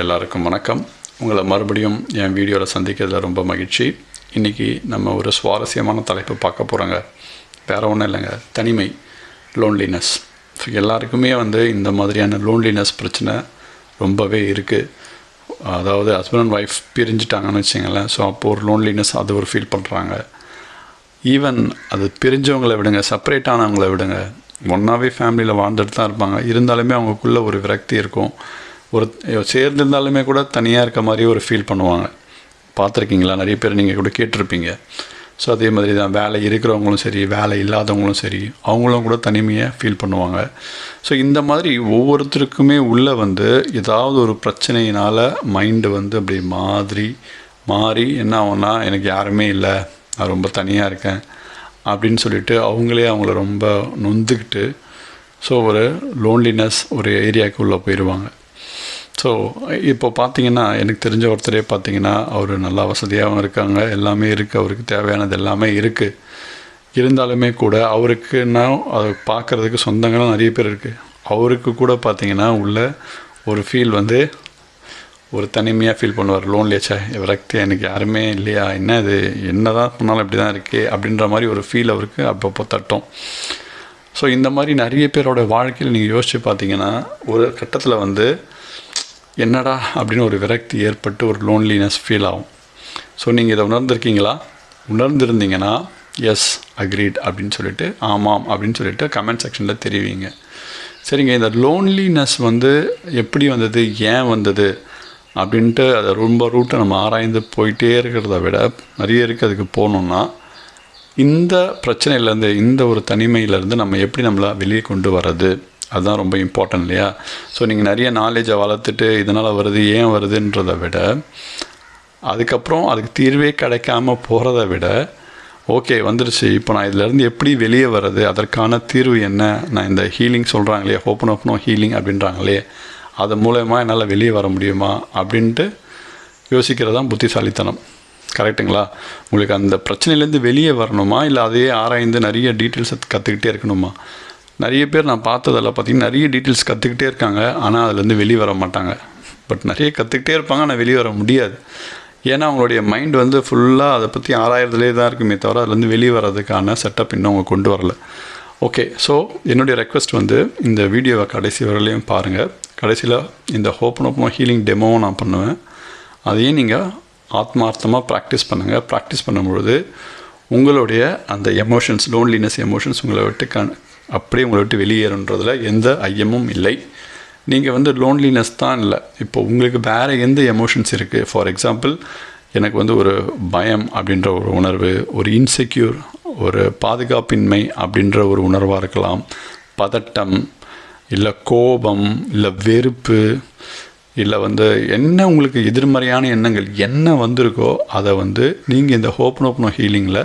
எல்லாருக்கும் வணக்கம். உங்களை மறுபடியும் என் வீடியோவில் சந்திக்கிறதுல ரொம்ப மகிழ்ச்சி. இன்றைக்கி நம்ம ஒரு சுவாரஸ்யமான தலைப்பு பார்க்க போகிறோங்க வேறு ஒன்றும் இல்லைங்க. தனிமை லோன்லினஸ் ஸோ எல்லாருக்குமே வந்து இந்த மாதிரியான லோன்லினஸ் பிரச்சனை ரொம்பவே இருக்குது அதாவது ஹஸ்பண்ட் அண்ட் ஒய்ஃப் பிரிஞ்சுட்டாங்கன்னு வச்சுங்களேன் ஸோ அப்போது ஒரு லோன்லினஸ் அது ஒரு ஃபீல் பண்ணுறாங்க ஈவன் அது பிரிஞ்சவங்களை விடுங்க செப்பரேட் ஆனவங்களை விடுங்க. ஒன்றாவே ஃபேமிலியில் வாழ்ந்துட்டு தான் இருப்பாங்க. இருந்தாலுமே அவங்களுக்குள்ள ஒரு விரக்தி இருக்கும். ஒரு சேர்ந்திருந்தாலுமே கூட தனியாக இருக்க மாதிரி ஒரு ஃபீல் பண்ணுவாங்க. பார்த்துருக்கீங்களா? நிறைய பேர் நீங்கள் கூட கேட்டிருப்பீங்க. ஸோ அதே மாதிரி தான் வேலை இருக்கிறவங்களும் சரி வேலை இல்லாதவங்களும் சரி அவங்களும் கூட தனிமையாக ஃபீல் பண்ணுவாங்க. ஸோ இந்த மாதிரி ஒவ்வொருத்தருக்குமே உள்ளே வந்து ஏதாவது ஒரு பிரச்சனையினால் மைண்டு வந்து அப்படி மாதிரி மாறி என்ன ஆகும்னா எனக்கு யாருமே இல்லை நான் ரொம்ப தனியாக இருக்கேன் அப்படின்னு சொல்லிட்டு அவங்களே அவங்கள ரொம்ப நொந்துக்கிட்டு ஸோ ஒரு லோன்லினஸ் ஒரு ஏரியாவுக்கு உள்ளே போயிடுவாங்க ஸோ இப்போ பார்த்தீங்கன்னா எனக்கு தெரிஞ்ச ஒருத்தரே பார்த்தீங்கன்னா அவர் நல்லா வசதியாகவும் இருக்காங்க. எல்லாமே இருக்குது அவருக்கு தேவையானது எல்லாமே இருக்குது இருந்தாலுமே கூட அவருக்குன்னா அதை பார்க்குறதுக்கு சொந்தங்களும் நிறைய பேர் இருக்குது அவருக்கு கூட பார்த்திங்கன்னா உள்ள ஒரு ஃபீல் வந்து ஒரு தனிமையாக ஃபீல் பண்ணுவார். லோன்லியாச்சா விரக்தி எனக்கு யாருமே இல்லையா? என்ன இது? என்ன தான் பண்ணாலும் இப்படி தான் இருக்கே அப்படின்ற மாதிரி ஒரு ஃபீல் அவருக்கு அப்பப்போ தட்டும். ஸோ இந்த மாதிரி நிறைய பேரோட வாழ்க்கையில் நீங்கள் யோசித்து பார்த்தீங்கன்னா ஒரு கட்டத்தில் வந்து என்னடா அப்படின்னு ஒரு விரக்தி ஏற்பட்டு ஒரு லோன்லினஸ் ஃபீல் ஆகும். ஸோ நீங்கள் இதை உணர்ந்திருக்கீங்களா? உணர்ந்திருந்தீங்கன்னா எஸ் அக்ரீட் அப்படின்னு சொல்லிட்டு ஆமாம் அப்படின்னு சொல்லிட்டு கமெண்ட் செக்ஷனில் தெரிவிங்க. சரிங்க இந்த லோன்லினஸ் வந்து எப்படி வந்தது? ஏன் வந்தது? அப்படின்ட்டு அதை ரொம்ப ரூட்டை நம்ம ஆராய்ந்து போயிட்டே இருக்கிறத விட நிறைய இருக்குது அதுக்கு போகணுன்னா இந்த பிரச்சனையிலேருந்து இந்த ஒரு தனிமையிலேருந்து நம்ம எப்படி நம்மளை வெளியே கொண்டு வர்றது? அதுதான் ரொம்ப இம்பார்ட்டன்ட் இல்லையா? ஸோ நீங்கள் நிறைய நாலேஜை வளர்த்துட்டு இதனால் வருது ஏன் வருதுன்றதை விட அதுக்கப்புறம் அதுக்கு தீர்வே கிடைக்காம போகிறத விட ஓகே வந்துருச்சு. இப்போ நான் இதிலேருந்து எப்படி வெளியே வர்றது? அதற்கான தீர்வு என்ன? நான் இந்த ஹீலிங் சொல்கிறாங்களே ஓப்பன் ஓப்பனோ ஹீலிங் அப்படின்றாங்களே அது மூலயமா என்னால் வெளியே வர முடியுமா? அப்படின்ட்டு யோசிக்கிறது தான் புத்திசாலித்தனம். கரெக்டுங்களா உங்களுக்கு அந்த பிரச்சனையிலேருந்து வெளியே வரணுமா? இல்லை அதையே ஆராய்ந்து நிறைய டீட்டெயில்ஸை கற்றுக்கிட்டே இருக்கணுமா? நிறைய பேர் நான் பார்த்ததில் பார்த்திங்கன்னா நிறைய டீட்டெயில்ஸ் கற்றுக்கிட்டே இருக்காங்க. ஆனால் அதுலேருந்து வெளியே வர மாட்டாங்க. பட் நிறைய கற்றுக்கிட்டே இருப்பாங்க. ஆனால் வெளியே வர முடியாது. ஏன்னா அவங்களுடைய மைண்ட் வந்து ஃபுல்லாக அதை பற்றி ஆறாயிரத்துலேயே தான் இருக்குமே தவிர அதுலேருந்து வெளியே வர்றதுக்கான செட்டப் இன்னும் அவங்க கொண்டு வரல. ஓகே ஸோ என்னுடைய ரெக்வஸ்ட் வந்து இந்த வீடியோவை கடைசி வரலையும் பாருங்கள் கடைசியில் இந்த ஹோப்பன் ஓப்பன் ஹீலிங் டெமோவும் நான் பண்ணுவேன். அதையும் நீங்கள் ஆத்மார்த்தமாக ப்ராக்டிஸ் பண்ணுங்கள் ப்ராக்டிஸ் பண்ணும்பொழுது உங்களுடைய அந்த எமோஷன்ஸ் லோன்லினஸ் எமோஷன்ஸ் உங்களை விட்டு கண் அப்படியே உங்களை விட்டு வெளியேறுன்றதில் எந்த ஐயமும் இல்லை. நீங்கள் வந்து லோன்லினஸ் தான் இல்லை. இப்போ உங்களுக்கு வேறு எந்த எமோஷன்ஸ் இருக்குது ஃபார் எக்ஸாம்பிள் எனக்கு வந்து ஒரு பயம் அப்படின்ற ஒரு உணர்வு ஒரு இன்செக்யூர் ஒரு பாதுகாப்பின்மை அப்படின்ற ஒரு உணர்வாக இருக்கலாம். பதட்டம் இல்லை கோபம் இல்லை வெறுப்பு இல்லை வந்து என்ன உங்களுக்கு எதிர்மறையான எண்ணங்கள் என்ன வந்திருக்கோ அதை வந்து நீங்கள் இந்த ஹோப்பன் ஓப்பனோ ஹீலிங்கில்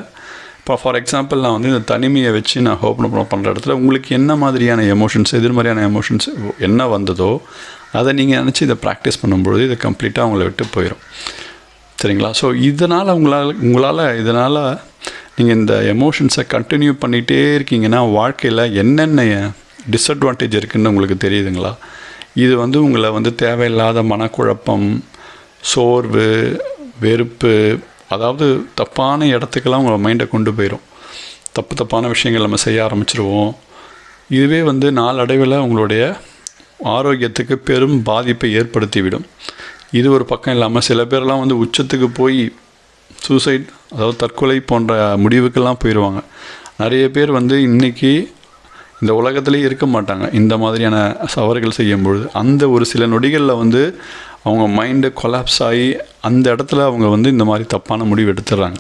இப்போ ஃபார் எக்ஸாம்பிள் நான் வந்து இந்த தனிமையை வச்சு நான் ஹோப்பன் பண்ணுற இடத்துல உங்களுக்கு என்ன மாதிரியான எமோஷன்ஸ் எதிர்மறையான எமோஷன்ஸ் என்ன வந்ததோ அதை நீங்கள் நினச்சி இதை ப்ராக்டிஸ் பண்ணும்பொழுது இது கம்ப்ளீட்டாக அவங்கள விட்டு போயிடும் சரிங்களா? ஸோ இதனால் உங்களால் உங்களால் இதனால் நீங்கள் இந்த எமோஷன்ஸை கண்டினியூ பண்ணிகிட்டே இருக்கீங்கன்னா வாழ்க்கையில் என்னென்ன டிஸ்அட்வான்டேஜ் இருக்குதுன்னு உங்களுக்கு தெரியுதுங்களா? இது வந்து உங்களை வந்து தேவையில்லாத மனக்குழப்பம் சோர்வு வெறுப்பு அதாவது தப்பான இடத்துக்கெல்லாம் உங்கள் மைண்டை கொண்டு போயிடும் தப்பு தப்பான விஷயங்கள் நம்ம செய்ய ஆரம்பிச்சிருவோம். இதுவே வந்து நாளடைவில் உங்களுடைய ஆரோக்கியத்துக்கு பெரும் பாதிப்பை ஏற்படுத்திவிடும். இது ஒரு பக்கம் இல்லாமல் சில பேர்லாம் வந்து உச்சத்துக்கு போய் சூசைட் அதாவது தற்கொலை போன்ற முடிவுக்கெல்லாம் போயிடுவாங்க நிறைய பேர் வந்து இன்றைக்கி இந்த உலகத்திலே இருக்க மாட்டாங்க. இந்த மாதிரியான சவறுகள் செய்யும்பொழுது அந்த ஒரு சில நொடிகளில் வந்து அவங்க மைண்டு கொலாப்ஸ் ஆகி அந்த இடத்துல அவங்க வந்து இந்த மாதிரி தப்பான முடிவு எடுத்துடுறாங்க.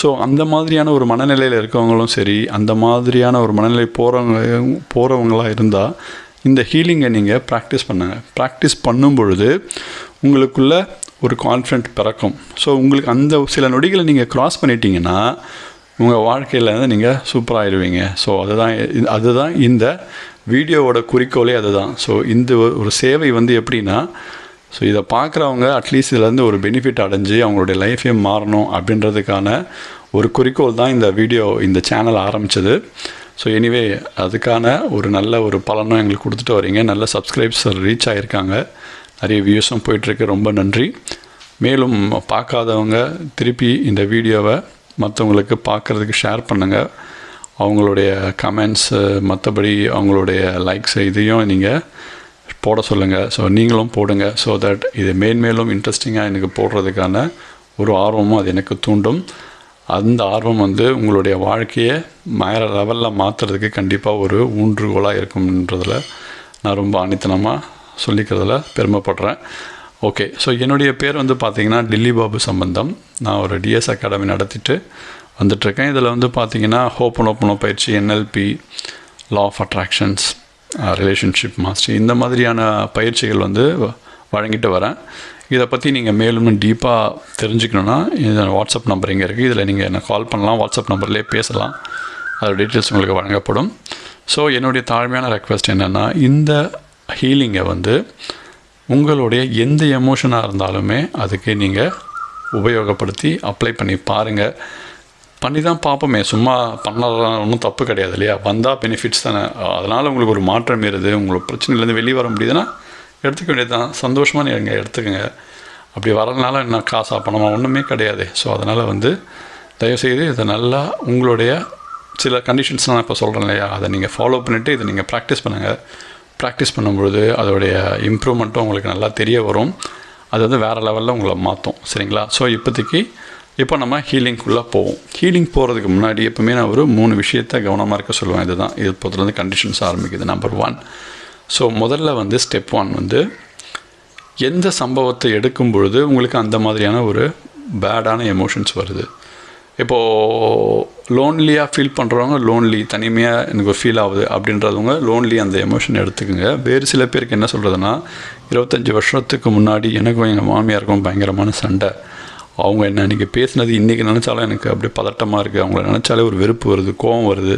ஸோ அந்த மாதிரியான ஒரு மனநிலையில் இருக்கவங்களும் சரி அந்த மாதிரியான ஒரு மனநிலை போகிறவங்க போகிறவங்களாக இருந்தால் இந்த ஹீலிங்கை நீங்கள் ப்ராக்டிஸ் பண்ணுங்கள் ப்ராக்டிஸ் பண்ணும் பொழுது உங்களுக்குள்ள ஒரு கான்ஃபிடென்ட் பிறக்கும். ஸோ உங்களுக்கு அந்த சில நொடிகளை நீங்கள் க்ராஸ் பண்ணிட்டீங்கன்னா உங்கள் வாழ்க்கையில் வந்து நீங்கள் சூப்பராகிடுவீங்க ஸோ அதுதான் அதுதான் இந்த வீடியோவோட குறிக்கோளே அதுதான். ஸோ இந்த ஒரு சேவை வந்து எப்படின்னா ஸோ இதை பார்க்குறவங்க அட்லீஸ்ட் இதுலேருந்து ஒரு பெனிஃபிட் அடைஞ்சு அவங்களுடைய லைஃபே மாறணும் அப்படின்றதுக்கான ஒரு குறிக்கோள் தான் இந்த வீடியோ இந்த சேனல் ஆரம்பித்தது ஸோ எனிவே அதுக்கான ஒரு நல்ல ஒரு பலனும் எங்களுக்கு கொடுத்துட்டு வரீங்க. நல்ல சப்ஸ்கிரைப்ஸ் ரீச் ஆகியிருக்காங்க நிறைய வியூஸும் போயிட்டுருக்கு. ரொம்ப நன்றி. மேலும் பார்க்காதவங்க திருப்பி இந்த வீடியோவை மற்றவங்களுக்கு பார்க்குறதுக்கு ஷேர் பண்ணுங்கள் அவங்களுடைய கமெண்ட்ஸு மற்றபடி அவங்களுடைய லைக்ஸ் இதையும் நீங்கள் போட சொல்லுங்கள் ஸோ நீங்களும் போடுங்க. ஸோ தட் இது மேன்மேலும் இன்ட்ரெஸ்டிங்காக எனக்கு போடுறதுக்கான ஒரு ஆர்வமும் அது எனக்கு தூண்டும். அந்த ஆர்வம் வந்து உங்களுடைய வாழ்க்கையை மேற லெவலில் மாற்றுறதுக்கு கண்டிப்பாக ஒரு ஊன்றுகோலாக இருக்கும்ன்றதில் நான் ரொம்ப ஆணித்தனமாக சொல்லிக்கிறதுல பெருமைப்படுறேன். ஓகே ஸோ என்னுடைய பேர் வந்து பார்த்திங்கன்னா டில்லி பாபு சம்பந்தம். நான் ஒரு டிஎஸ் அகாடமி நடத்திட்டு வந்துட்டுருக்கேன் இதில் வந்து பார்த்திங்கன்னா ஹோப்பன் ஓப்பனோ பயிற்சி NLP law of attractions relationship master இந்த மாதிரியான பயிற்சிகள் வந்து வழங்கிட்டு வரேன். இதை பற்றி நீங்கள் மேலும் டீப்பாக தெரிஞ்சுக்கணுன்னா இந்த வாட்ஸ்அப் நம்பர் இங்கே இருக்குது இதில் நீங்கள் என்ன கால் பண்ணலாம் வாட்ஸ்அப் நம்பர்லேயே பேசலாம். அதோட டீட்டெயில்ஸ் உங்களுக்கு வழங்கப்படும். ஸோ என்னுடைய தாழ்மையான ரெக்வஸ்ட் என்னென்னா இந்த ஹீலிங்கை வந்து உங்களுடைய எந்த எமோஷனாக இருந்தாலுமே அதுக்கு நீங்கள் உபயோகப்படுத்தி அப்ளை பண்ணி பாருங்கள் பண்ணி தான் பார்ப்போமே. சும்மா பண்ணலாம் ஒன்றும் தப்பு கிடையாது இல்லையா? வந்தால் பெனிஃபிட்ஸ் தானே. அதனால் உங்களுக்கு ஒரு மாற்றம் இருது உங்களுக்கு பிரச்சனையிலேருந்து வெளியே வர முடியுதுன்னா எடுத்துக்க வேண்டியது தான் சந்தோஷமாக நீங்கள் எடுத்துக்கோங்க. அப்படி வரதுனால என்ன காசாக பணமா ஒன்றுமே கிடையாது. ஸோ அதனால் வந்து தயவுசெய்து இதை நல்லா உங்களுடைய சில கண்டிஷன்ஸ் நான் இப்போ சொல்கிறேன் இல்லையா? அதை நீங்கள் ஃபாலோ பண்ணிவிட்டு இதை நீங்கள் ப்ராக்டிஸ் பண்ணுங்கள் ப்ராக்டிஸ் பண்ணும்பொழுது அதோடைய இம்ப்ரூவ்மெண்ட்டும் உங்களுக்கு நல்லா தெரிய வரும். அது வந்து வேறு லெவலில் உங்களை மாற்றும் சரிங்களா? ஸோ இப்போதைக்கு இப்போ நம்ம ஹீலிங்குள்ளே போவோம். ஹீலிங் போகிறதுக்கு முன்னாடி எப்பவுமே நான் ஒரு மூணு விஷயத்த கவனமாக இருக்க சொல்லுவேன். இதுதான். இது பொறுத்தலேருந்து கண்டிஷன்ஸ் ஆரம்பிக்குது. நம்பர் ஒன் ஸோ முதல்ல வந்து ஸ்டெப் ஒன் வந்து எந்த சம்பவத்தை எடுக்கும் பொழுது உங்களுக்கு அந்த மாதிரியான ஒரு பேடான எமோஷன்ஸ் வருது? இப்போது லோன்லியாக ஃபீல் பண்ணுறவங்க லோன்லி தனிமையாக எனக்கு ஃபீல் ஆகுது அப்படின்றவங்க லோன்லி அந்த எமோஷன் எடுத்துக்கோங்க. வேறு சில பேருக்கு என்ன சொல்கிறதுனா இருபத்தஞ்சி வருஷத்துக்கு முன்னாடி எனக்கும் எங்கள் மாமியாருக்கும் பயங்கரமான சண்டை. அவங்க என்ன இன்றைக்கி பேசினது இன்றைக்கி நினச்சாலும் எனக்கு அப்படியே பதட்டமாக இருக்குது அவங்கள நினச்சாலே ஒரு வெறுப்பு வருது கோபம் வருது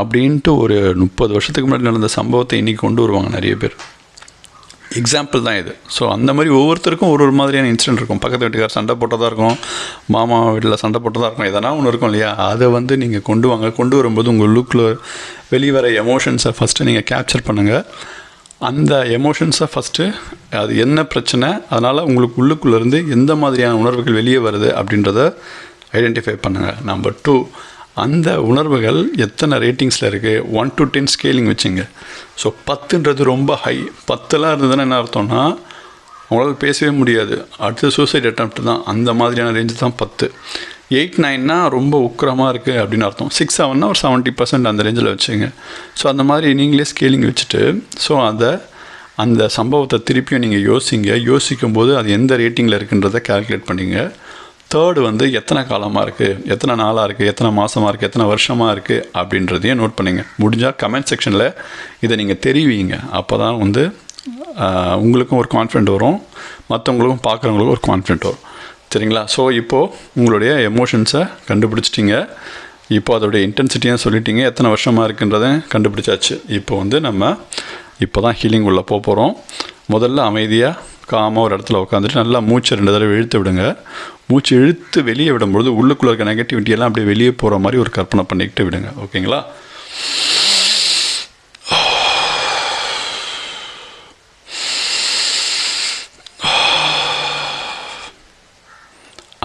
அப்படின்ட்டு ஒரு முப்பது வருஷத்துக்கு முன்னாடி நடந்த சம்பவத்தை இன்றைக்கி கொண்டு வருவாங்க நிறைய பேர். எக்ஸாம்பிள் தான் இது. ஸோ அந்த மாதிரி ஒவ்வொருத்தருக்கும் ஒரு ஒரு மாதிரியான இன்சிடென்ட் இருக்கும். பக்கத்து வீட்டுக்கார் சண்டை போட்டதாக இருக்கும் மாமா வீட்டில் சண்டை போட்டதாக இருக்கும் எதனா ஒன்று இருக்கும் இல்லையா? அதை வந்து நீங்கள் கொண்டு வாங்க. கொண்டு வரும்போது உங்கள் லுக்கில் வெளிவர எமோஷன்ஸை ஃபஸ்ட்டு நீங்கள் கேப்சர் பண்ணுங்கள் அந்த எமோஷன்ஸை ஃபஸ்ட்டு அது என்ன பிரச்சனை அதனால் உங்களுக்கு உள்ளுக்குள்ளேருந்து எந்த மாதிரியான உணர்வுகள் வெளியே வருது அப்படின்றத ஐடென்டிஃபை பண்ணுங்கள் நம்பர் டூ அந்த உணர்வுகள் எத்தனை ரேட்டிங்ஸில் இருக்குது ஒன் டு டென் ஸ்கேலிங் வச்சுங்க. ஸோ பத்துன்றது ரொம்ப ஹை பத்தெல்லாம் இருந்ததுன்னா என்ன அர்த்தம்னா அவங்களால் பேசவே முடியாது. அடுத்து சூசைட் அட்டம் தான். அந்த மாதிரியான ரேஞ்சு தான் பத்து. எயிட் நைன்னா ரொம்ப உக்கிரமாக இருக்குது அப்படின்னு அர்த்தம். சிக்ஸ் செவன்னா ஒரு செவன்ட்டி பர்சன்ட் அந்த ரேஞ்சில் வச்சுங்க ஸோ அந்த மாதிரி நீங்களே ஸ்கேலிங் வச்சுட்டு ஸோ அதை அந்த சம்பவத்தை திருப்பியும் நீங்கள் யோசிங்க. யோசிக்கும் போது அது எந்த ரேட்டிங்கில் இருக்குன்றதை கால்குலேட் பண்ணிங்க. தேர்டு வந்து எத்தனை காலமாக இருக்குது எத்தனை நாளாக இருக்குது எத்தனை மாதமாக இருக்குது எத்தனை வருஷமாக இருக்குது அப்படின்றதையும் நோட் பண்ணிங்க. முடிஞ்சால் கமெண்ட் செக்ஷனில் இதை நீங்கள் தெரிவிங்க. அப்போ தான் வந்து உங்களுக்கும் ஒரு கான்ஃபிடென்ட் வரும். மற்றவங்களுக்கும் பார்க்குறவங்களுக்கும் ஒரு கான்ஃபிடென்ட் வரும். சரிங்களா? ஸோ இப்போது உங்களுடைய எமோஷன்ஸை கண்டுபிடிச்சிட்டிங்க. இப்போ அதோடைய இன்டென்சிட்டியாக சொல்லிட்டீங்க. எத்தனை வருஷமாக இருக்குன்றதை கண்டுபிடிச்சாச்சு. இப்போ வந்து நம்ம இப்போ தான் ஹீலிங் உள்ளே போக போகிறோம் முதல்ல அமைதியாக காமாக ஒரு இடத்துல உட்காந்துட்டு நல்லா மூச்சை ரெண்டு தடவை இழுத்து விடுங்க. மூச்சு இழுத்து வெளியே விடும்பொழுது உள்ளுக்குள்ளே இருக்க நெகட்டிவிட்டி எல்லாம் அப்படியே வெளியே போகிற மாதிரி ஒரு கற்பனை பண்ணிக்கிட்டு விடுங்க. ஓகேங்களா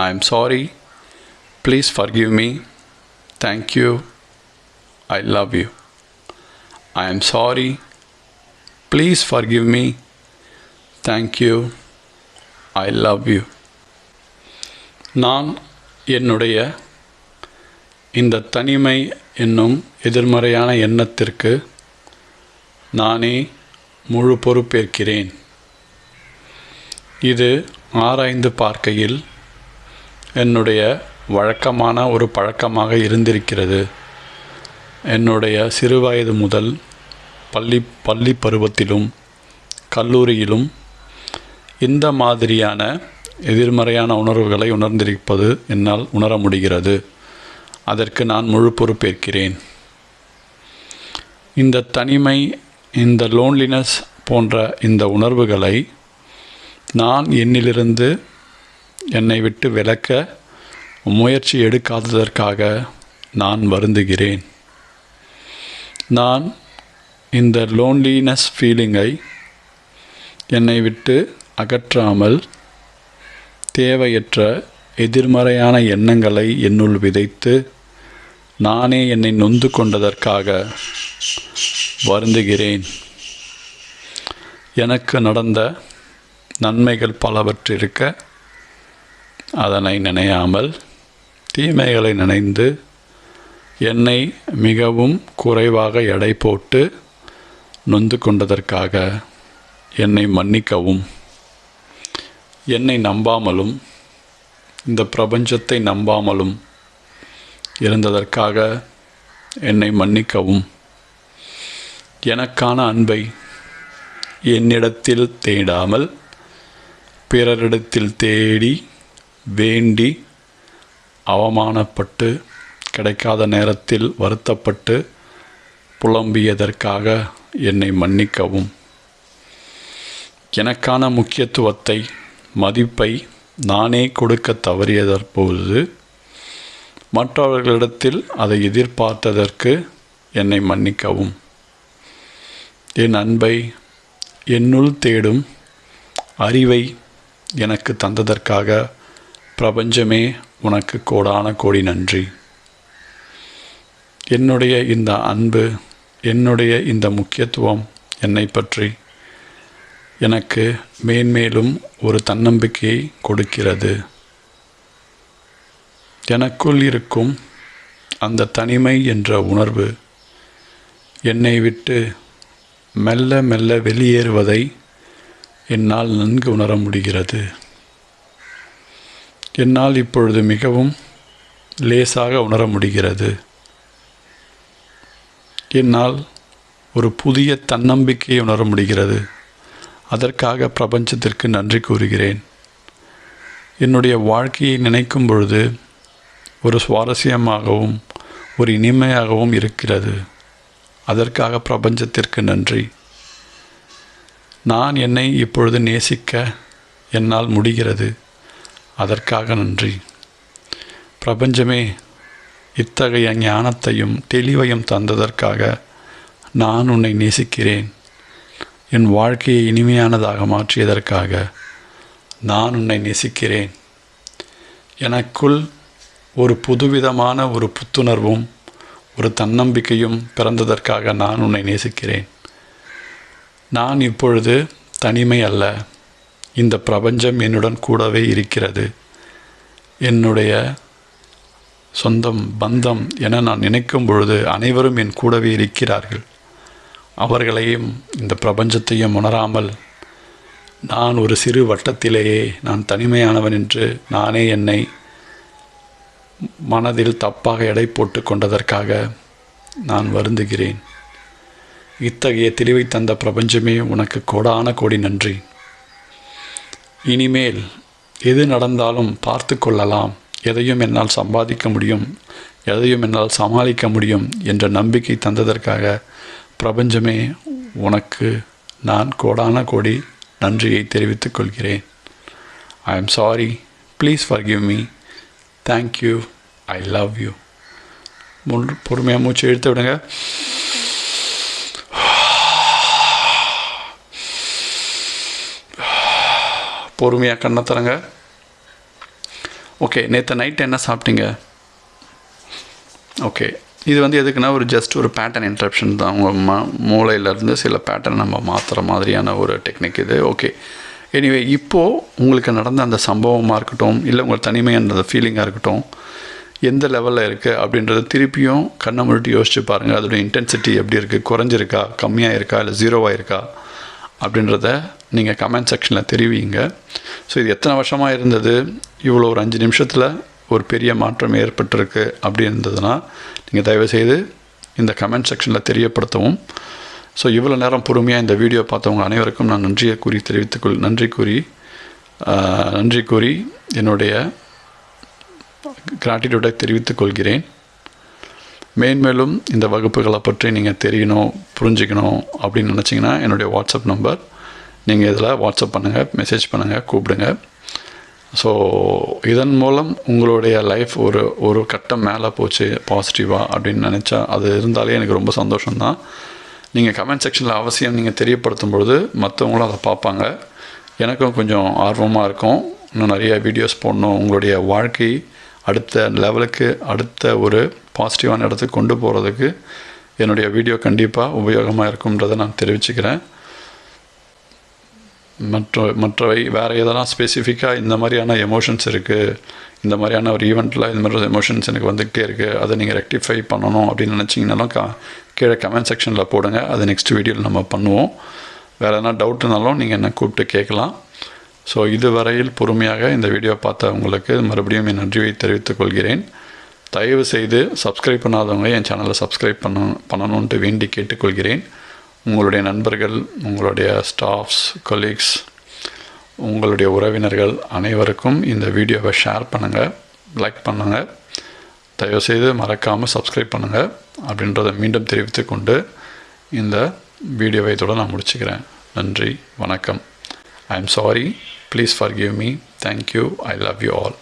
I am sorry please forgive me thank you I love you I am sorry please forgive me thank you I love you நான் என்னுடைய இந்த தனிமை என்னும் எதிர்மறையான எண்ணத்திற்கு நானே முழு பொறுப்பேற்கிறேன். இது ஆராய்ந்து பார்க்கையில் என்னுடைய வழக்கமான ஒரு பழக்கமாக இருந்திருக்கிறது. என்னுடைய சிறுவயது முதல் பள்ளி பள்ளி பருவத்திலும் கல்லூரியிலும் இந்த மாதிரியான எதிர்மறையான உணர்வுகளை உணர்ந்திருப்பது என்னால் உணர முடிகிறது. அதற்கு நான் முழு பொறுப்பேற்கிறேன். இந்த தனிமை இந்த லோன்லினஸ் போன்ற இந்த உணர்வுகளை நான் என்னிலிருந்து என்னை விட்டு விலக்க முயற்சி எடுக்காததற்காக நான் வருந்துகிறேன். நான் இந்த லோன்லினஸ் ஃபீலிங்கை என்னை விட்டு அகற்றாமல் தேவையற்ற எதிர்மறையான எண்ணங்களை என்னுள் விதைத்து நானே என்னை நொந்து கொண்டதற்காக வருந்துகிறேன். எனக்கு நடந்த நன்மைகள் பலவற்றிருக்க அதனை நினையாமல் தீமைகளை நினைந்து என்னை மிகவும் குறைவாக எடை போட்டு நொந்து கொண்டதற்காக என்னை மன்னிக்கவும். என்னை நம்பாமலும் இந்த பிரபஞ்சத்தை நம்பாமலும் இருந்ததற்காக என்னை மன்னிக்கவும். எனக்கான அன்பை என்னிடத்தில் தேடாமல் பிறரிடத்தில் தேடி வேண்டி அவமானப்பட்டு கிடைக்காத நேரத்தில் வருத்தப்பட்டு புலம்பியதற்காக என்னை மன்னிக்கவும். எனக்கான முக்கியத்துவத்தை மதிப்பை நானே கொடுக்க தவறியதற்போது மற்றவர்களிடத்தில் அதை எதிர்பார்த்ததற்கு என்னை மன்னிக்கவும். என் அன்பை என்னுள் தேடும் அறிவை எனக்கு தந்ததற்காக பிரபஞ்சமே உனக்கு கோடான கோடி நன்றி. என்னுடைய இந்த அன்பு என்னுடைய இந்த முக்கியத்துவம் என்னை பற்றி எனக்கு மேன்மேலும் ஒரு தன்னம்பிக்கையை கொடுக்கிறது. எனக்குள் இருக்கும் அந்த தனிமை என்ற உணர்வு என்னை விட்டு மெல்ல மெல்ல வெளியேறுவதை என்னால் நன்கு உணர முடிகிறது. என்னால் இப்பொழுது மிகவும் லேசாக உணர முடிகிறது. என்னால் ஒரு புதிய தன்னம்பிக்கையை உணர முடிகிறது. அதற்காக பிரபஞ்சத்திற்கு நன்றி கூறுகிறேன். என்னுடைய வாழ்க்கையை நினைக்கும் பொழுது ஒரு சுவாரஸ்யமாகவும் ஒரு இனிமையாகவும் இருக்கிறது. அதற்காக பிரபஞ்சத்திற்கு நன்றி. நான் என்னை இப்பொழுது நேசிக்க என்னால் முடிகிறது. அதற்காக நன்றி. பிரபஞ்சமே இத்தகைய ஞானத்தையும் தெளிவையும் தந்ததற்காக நான் உன்னை நேசிக்கிறேன். என் வாழ்க்கையை இனிமையானதாக மாற்றியதற்காக நான் உன்னை நேசிக்கிறேன். எனக்குள் ஒரு புதுவிதமான ஒரு புத்துணர்வும் ஒரு தன்னம்பிக்கையும் பிறந்ததற்காக நான் உன்னை நேசிக்கிறேன். நான் இப்பொழுது தனிமை அல்ல. இந்த பிரபஞ்சம் என்னுடன் கூடவே இருக்கிறது. என்னுடைய சொந்தம் பந்தம் என நான் நினைக்கும் பொழுது அனைவரும் என் கூடவே இருக்கிறார்கள். அவர்களையும் இந்த பிரபஞ்சத்தையும் உணராமல் நான் ஒரு சிறு வட்டத்திலேயே நான் தனிமையானவன் என்று நானே என்னை மனதில் தப்பாக எடை போட்டு கொண்டதற்காக நான் வருந்துகிறேன். இத்தகைய தெளிவை தந்த பிரபஞ்சமே உனக்கு கோடான கோடி நன்றி. இனிமேல் எது நடந்தாலும் பார்த்து கொள்ளலாம். எதையும் என்னால் சம்பாதிக்க முடியும் எதையும் என்னால் சமாளிக்க முடியும் என்ற நம்பிக்கை தந்ததற்காக பிரபஞ்சமே உனக்கு நான் கோடான கோடி நன்றியை தெரிவித்துக் கொள்கிறேன். I am sorry please forgive me thank you I love you முள் பொறுமையாக மூச்சு இழுத்து விடுங்க. பொறுமையாக கண்ணை தரங்க ஓகே நேற்று நைட் என்ன சாப்பிட்டீங்க? ஓகே இது வந்து எதுக்குன்னா ஒரு ஜஸ்ட் ஒரு பேட்டர்ன் இன்ட்ரப்ஷன் தான். உங்கள் ம மூளையிலேருந்து சில பேட்டர்ன் நம்ம மாற்றுற மாதிரியான ஒரு டெக்னிக் இது. ஓகே எனிவே இப்போது உங்களுக்கு நடந்த அந்த சம்பவமாக இருக்கட்டும் இல்லை உங்கள் தனிமையான ஃபீலிங்காக இருக்கட்டும் எந்த லெவலில் இருக்குது அப்படின்றத திருப்பியும் கண்ணை முழுட்டு யோசிச்சு பாருங்கள் அதோடய இன்டென்சிட்டி எப்படி இருக்குது குறைஞ்சிருக்கா? கம்மியாக இருக்கா இல்லை ஜீரோவாக இருக்கா அப்படின்றத நீங்கள் கமெண்ட் செக்ஷனில் தெரிவிங்க. ஸோ இது எத்தனை வருஷமாக இருந்தது? இவ்வளோ ஒரு அஞ்சு நிமிஷத்தில் ஒரு பெரிய மாற்றம் ஏற்பட்டிருக்கு அப்படி இருந்ததுன்னா நீங்கள் தயவுசெய்து இந்த கமெண்ட் செக்ஷனில் தெரியப்படுத்தவும். ஸோ இவ்வளோ நேரம் பொறுமையாக இந்த வீடியோ பார்த்தவங்க அனைவருக்கும் நான் நன்றியை கூறி தெரிவித்துக்கொள் நன்றி கூறி நன்றி கூறி என்னுடைய கிராட்டிடியூட்டை தெரிவித்துக் கொள்கிறேன். மேன்மேலும் இந்த வகுப்புகளை பற்றி நீங்கள் தெரியணும் புரிஞ்சுக்கணும் அப்படின்னு நினச்சிங்கன்னா என்னுடைய வாட்ஸ்அப் நம்பர் நீங்கள் இதில் வாட்ஸ்அப் பண்ணுங்கள் மெசேஜ் பண்ணுங்கள் கூப்பிடுங்க. ஸோ இதன் மூலம் உங்களுடைய லைஃப் ஒரு ஒரு கட்டம் மேலே போச்சு பாசிட்டிவாக அப்படின்னு நினச்சா அது இருந்தாலே எனக்கு ரொம்ப சந்தோஷம்தான். நீங்கள் கமெண்ட் செக்ஷனில் அவசியம் நீங்கள் தெரியப்படுத்தும் பொழுது மற்றவங்களும் அதை பார்ப்பாங்க. எனக்கும் கொஞ்சம் ஆர்வமாக இருக்கும். இன்னும் நிறைய வீடியோஸ் போடணும். உங்களுடைய வாழ்க்கை அடுத்த லெவலுக்கு அடுத்த ஒரு பாசிட்டிவான இடத்துக்கு கொண்டு போகிறதுக்கு என்னுடைய வீடியோ கண்டிப்பாக உபயோகமாக இருக்கும்ன்றதை நான் தெரிவிச்சுக்கிறேன். மற்ற மற்றவை வேறு எதெல்லாம் ஸ்பெசிஃபிக்காக இந்த மாதிரியான எமோஷன்ஸ் இருக்குது இந்த மாதிரியான ஒரு ஈவெண்ட்டில் இந்த மாதிரி எமோஷன்ஸ் எனக்கு வந்துகிட்டே இருக்குது அதை நீங்கள் ரெக்டிஃபை பண்ணணும் அப்படின்னு நினச்சிங்கனாலும் க கீழே கமெண்ட் செக்ஷனில் போடுங்க. அது நெக்ஸ்ட் வீடியோவில் நம்ம பண்ணுவோம். வேறு எதனா டவுட்னாலும் நீங்கள் என்ன கூப்பிட்டு கேட்கலாம். ஸோ இதுவரையில் பொறுமையாக இந்த வீடியோ பார்த்த உங்களுக்கு மறுபடியும் என் நன்றியை தெரிவித்துக் கொள்கிறேன். தயவு செய்து சப்ஸ்கிரைப் பண்ணாதவங்க என் சேனலை சப்ஸ்கிரைப் பண்ண பண்ணணுன்ட்டு வேண்டி கேட்டுக்கொள்கிறேன். உங்களுடைய நண்பர்கள் உங்களுடைய ஸ்டாஃப்ஸ் கொலீக்ஸ் உங்களுடைய உறவினர்கள் அனைவருக்கும் இந்த வீடியோவை ஷேர் பண்ணுங்கள் லைக் பண்ணுங்கள் தயவுசெய்து மறக்காமல் சப்ஸ்கிரைப் பண்ணுங்கள் அப்படின்றத மீண்டும் தெரிவித்து கொண்டு இந்த வீடியோவை இதோட நான் முடிச்சுக்கிறேன். நன்றி வணக்கம். I am sorry please forgive me thank you I love you all